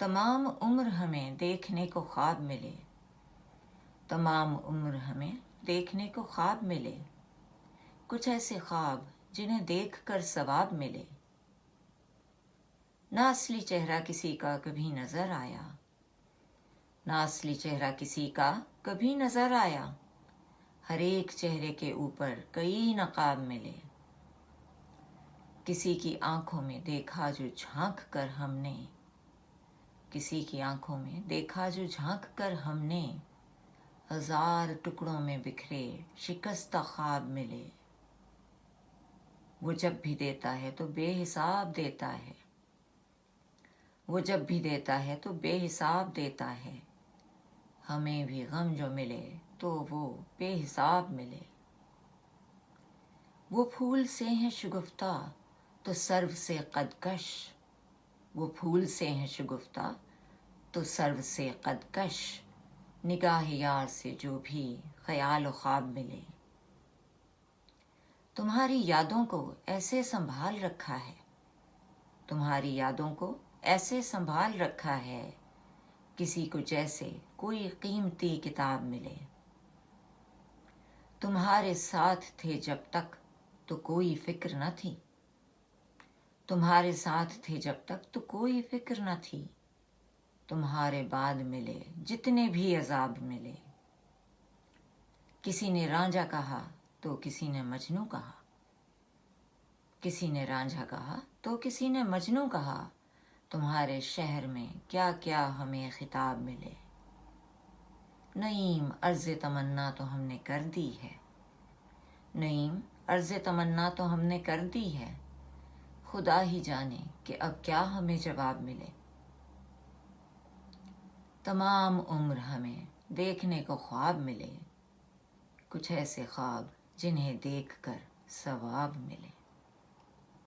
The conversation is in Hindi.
तमाम उम्र हमें देखने को ख्वाब मिले। तमाम उम्र हमें देखने को ख्वाब मिले। कुछ ऐसे ख्वाब जिन्हें देख कर सवाब मिले। ना असली चेहरा किसी का कभी नज़र आया। ना असली चेहरा किसी का कभी नज़र आया। हर एक चेहरे के ऊपर कई नकाब मिले। किसी की आँखों में देखा जो झाँक कर हमने किसी की आँखों में देखा जो झाँक कर हमने, हज़ार टुकड़ों में बिखरे, शिकस्त ख्वाब मिले। वो जब भी देता है तो बेहिसाब देता है। वो जब भी देता है तो बेहिसाब देता है। हमें भी गम जो मिले तो वो बेहिसाब मिले। वो फूल से हैं शुगुफ्ता तो सर्व से कदकश वो फूल से हैं शुगुफ्ता तो सर्व से कदकश, निगाह यार से जो भी ख्याल व ख्वाब मिले। तुम्हारी यादों को ऐसे संभाल रखा है, तुम्हारी यादों को ऐसे संभाल रखा है, किसी को जैसे कोई कीमती किताब मिले। तुम्हारे साथ थे जब तक तो कोई फ़िक्र न थी। तुम्हारे साथ थे जब तक तो कोई फ़िक्र न थी। तुम्हारे बाद मिले, जितने भी अजाब मिले। किसी ने रांझा कहा तो किसी ने मजनू कहा। किसी ने रांझा कहा तो किसी ने मजनू कहा, तुम्हारे शहर में क्या क्या हमें खिताब मिले। नईम, अर्ज़ तमन्ना तो हमने कर दी है। नईम, अर्ज़ तमन्ना तो हमने कर दी है। खुदा ही जाने कि अब क्या हमें जवाब मिले। तमाम उम्र हमें देखने को ख्वाब मिले, कुछ ऐसे ख्वाब जिन्हें देखकर सवाब मिले।